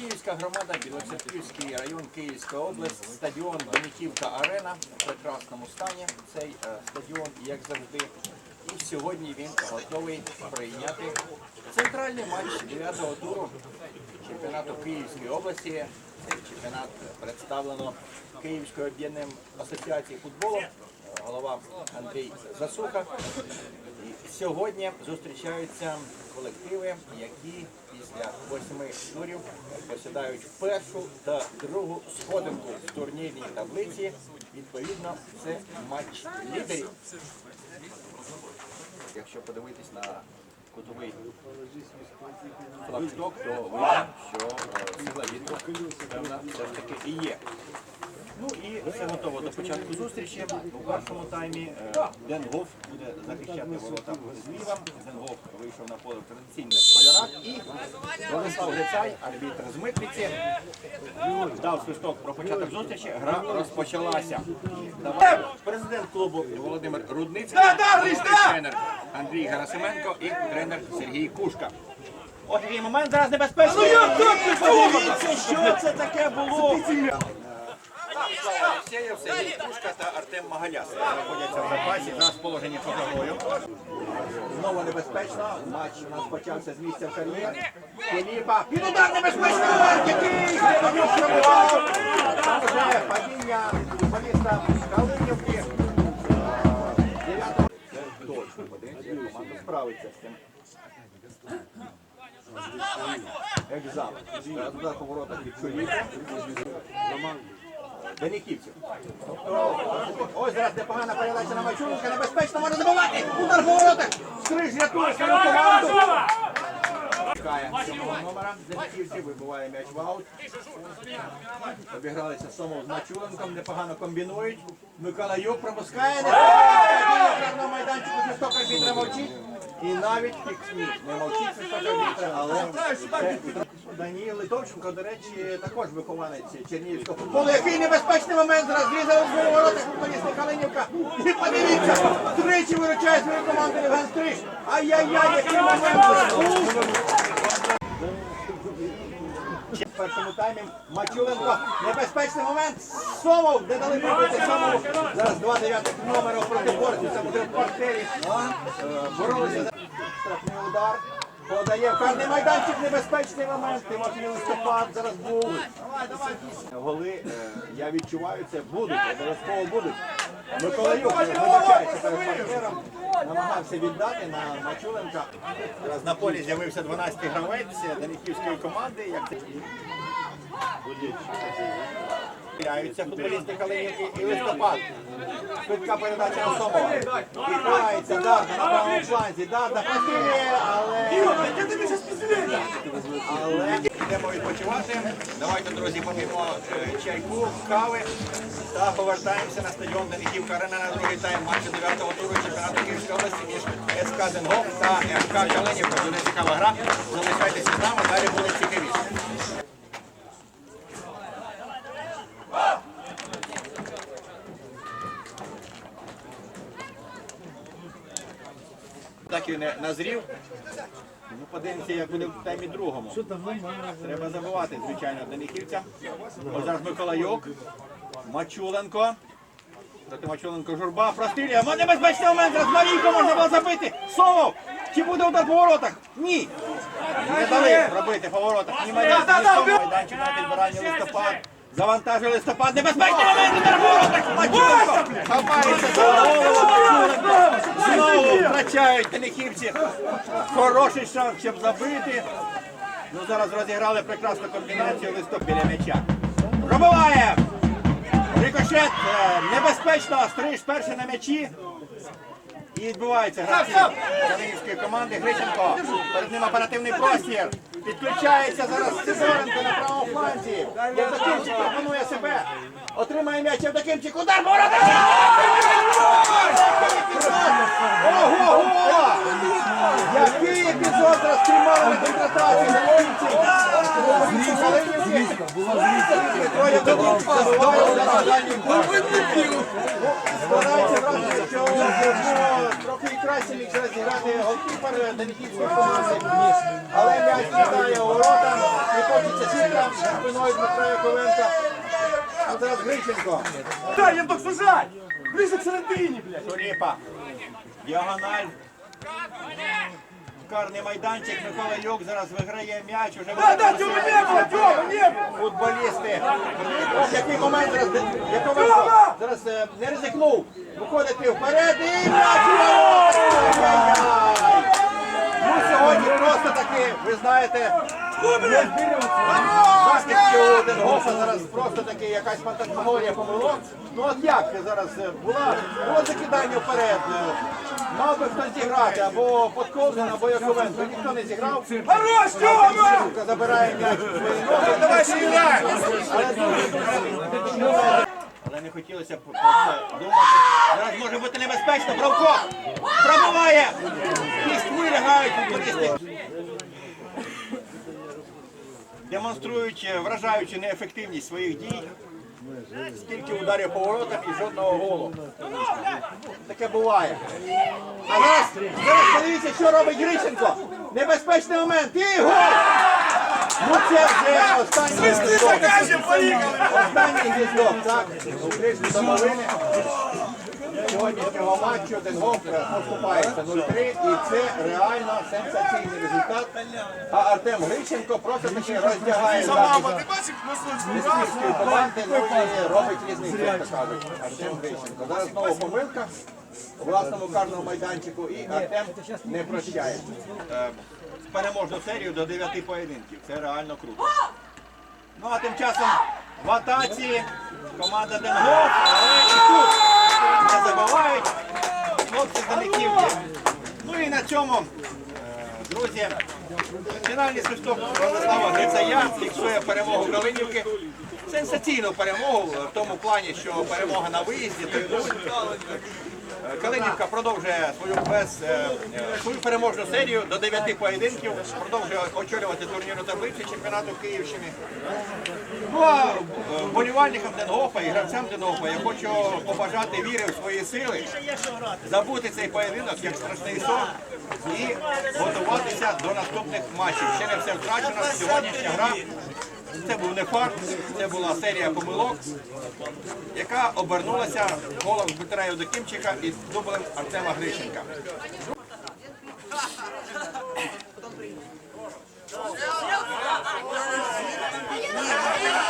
Білоцерківська громада, Білоцерківський район, Київська область, стадіон Доміківка Арена в прекрасному стані. Цей е, стадіон, як завжди. І сьогодні він готовий прийняти центральний матч 9-го туру чемпіонату Київської області. Цей чемпіонат представлено Київською об'єднанням асоціації футболу. Голова Андрій Засуха. Сьогодні зустрічаються колективи, які після восьми турів посідають першу та другу сходинку в турнірній таблиці. Відповідно, це матч лідерів. Якщо подивитись на кутовий флагшток, то видно, що е, сила вітру певна все ж таки і є. Ну і все готово до початку зустрічі. У першому таймі е, Ден Гоф буде захищати ворота зліва. Ден Гоф вийшов на поле в традиційних кольорах. І Владислав Грицай, арбітр з Митниці, дав свисток про початок зустрічі. Гра розпочалася. Давай. Президент клубу Володимир Рудницький, тренер Андрій Гарасименко і тренер Сергій Кушка. Ось такий момент зараз небезпечний. Подивіться, що це таке було. Кушка та Артем Магаляс знаходяться в запасі. Зараз положені поза грою. Знову небезпечно. Матч у нас почався з місця в кар'єр. Філіпа. Під удар небезпечний момент, який Філіпов пробував. Там вже падіння футболіста Калинівки. Дев'ятого. Точно. Подивіться, команда справиться з цим. Екзамен. Зараз воротах від Чоліка. Деніківців. Ось зараз непогана передача на Мачунка. Небезпечно може забивати. Удар по номера. Деніківців вибиває м'яч в аут. Обігралися Сомов з Мачуленком. Непогано комбінують. Микола Юк пропускає. На майданчику свисток арбітра мовчить. І навіть фіксні. Не мовчіть свисток арбітра, але це Даніїл Литовченко, до речі, також вихованець Чернігівського футболу. Який небезпечний момент зараз зрізали з ворота футболіста Калинівка. І подивіться, тричі виручає свою команду Євген Стриж. Ай-яй-яй, який момент. Першому таймі Мачуленко. Небезпечний момент. Сомов, де дали пробити Сомову. Зараз два дев'ятих номера проти борців. Це буде в партері. Е, Боролися штрафний удар. Подає карний майданчик, небезпечний момент. Тимофій листопад зараз був. Голи, е, я відчуваю, це будуть, обов'язково будуть. Миколаюк вибачається перед партнером, намагався віддати на Мачуленка. Зараз на полі з'явився 12-й гравець Даніківської команди. Як це Теряються футболісти Калинівки і листопад. Швидка передача на Сомова. Відбувається Дарда на правому фланзі. Дарда працює, але... Але йдемо відпочивати. Давайте, друзі, поп'ємо е, чайку, кави та повертаємося на стадіон Даниківка Арена на другий тайм матчу 9-го туру чемпіонату Київської області між СК Зенгов та МК Калинівка. Буде цікава гра. Залишайтеся з нами, далі буде цікавіше. Так і не назрів. Ну, подивимося, як буде в таймі другому. Треба забувати, звичайно, Данихівця. Ось зараз Миколайок, Мачуленко. Проти Мачуленко журба, прострілює. Небезпечний момент, зараз Марійко можна було забити. Совов! Чи буде удар по воротах? Ні. Не дали робити по воротах. Ні майданчик, ні Совов. Майданчик на підбирання листопад. Завантажує листопад. Небезпечний момент, удар по воротах. Мачуленко. Хапається за голову Мачуленко. Втрачають Денихівці. Хороший шанс, щоб забити. Ну зараз розіграли прекрасну комбінацію листок біля м'яча. Пробиває! Рикошет е, небезпечно, стриж перший на м'ячі. І відбувається гравці Калинівської команди. Грищенко. Перед ним оперативний простір. Підключається зараз Сидоренко на правому фланзі. Євдокимчик пропонує себе. Отримає м'яч Євдокимчик. Удар борода! краще міг зараз зіграти голкіпер Деніківської команди. Але м'яч літає у ворота і хочеться сітка за спиною Дмитра Яковенка. А зараз Грищенко. Дай, я так сужать! Ближе к середині, блядь! Туріпа. Діагональ. Карний майданчик. Микола Юк зараз виграє м'яч. Уже Да, да, Тёма, не было, Тёма, не было! футболісти. Ось який момент зараз Яковенко зараз е, не ризикнув. Виходить вперед і м'яч у ворота! Ну сьогодні просто таки, ви знаєте, Захисті у Денгофа зараз просто таки якась фантасмагорія помилок. Ну от як зараз е, була, було закидання вперед. е, Мав би хтось зіграти, або Подковзин, або Яковенко. Ніхто не зіграв. Хорош! Шевченко забирає м'яч у свої ноги. Давай, сыграй! Але не хотілося б думати. Зараз може бути небезпечно. Бравко пробиває. Кість вилягають футболісти. Демонструють вражаючи неефективність своїх дій. Скільки ударів по воротам і жодного голу. Таке буває. А зараз, зараз подивіться, що робить Грищенко. Небезпечний момент. І гол! Ну це вже останній поїхали! Останній зв'язок, так, у кришні домовини. Сьогоднішнього матчу Денгоф поступається 0-3 і це реально сенсаційний результат. А Артем Грищенко просто таки роздягає захист ти бачиш, ми Міської команди, ну і робить різницю, як кажуть. Артем Грищенко. Зараз знову помилка у власному карному майданчику і Артем не прощає. Переможну серію до 9 поєдинків. Це реально круто. Ну а тим часом в атаці команда Денгоф, але і тут не забувають хлопці Даниківки. Ну і на цьому, е, друзі, фінальний свисток Владислава Грицая фіксує перемогу Калинівки. Сенсаційну перемогу в тому плані, що перемога на виїзді. Е, Калинівка продовжує свою без е, свою переможну серію до 9 поєдинків, продовжує очолювати турнірну таблицю чемпіонату Київщини. Ну а е, вболівальникам Денгофа і гравцям Денгофа я хочу побажати віри в свої сили, забути цей поєдинок як страшний сон і готуватися до наступних матчів. Ще не все втрачено. Сьогоднішня гра це був не факт, це була серія помилок, яка обернулася голом Дмитра Євдокимчика і дублем Артема Грищенка.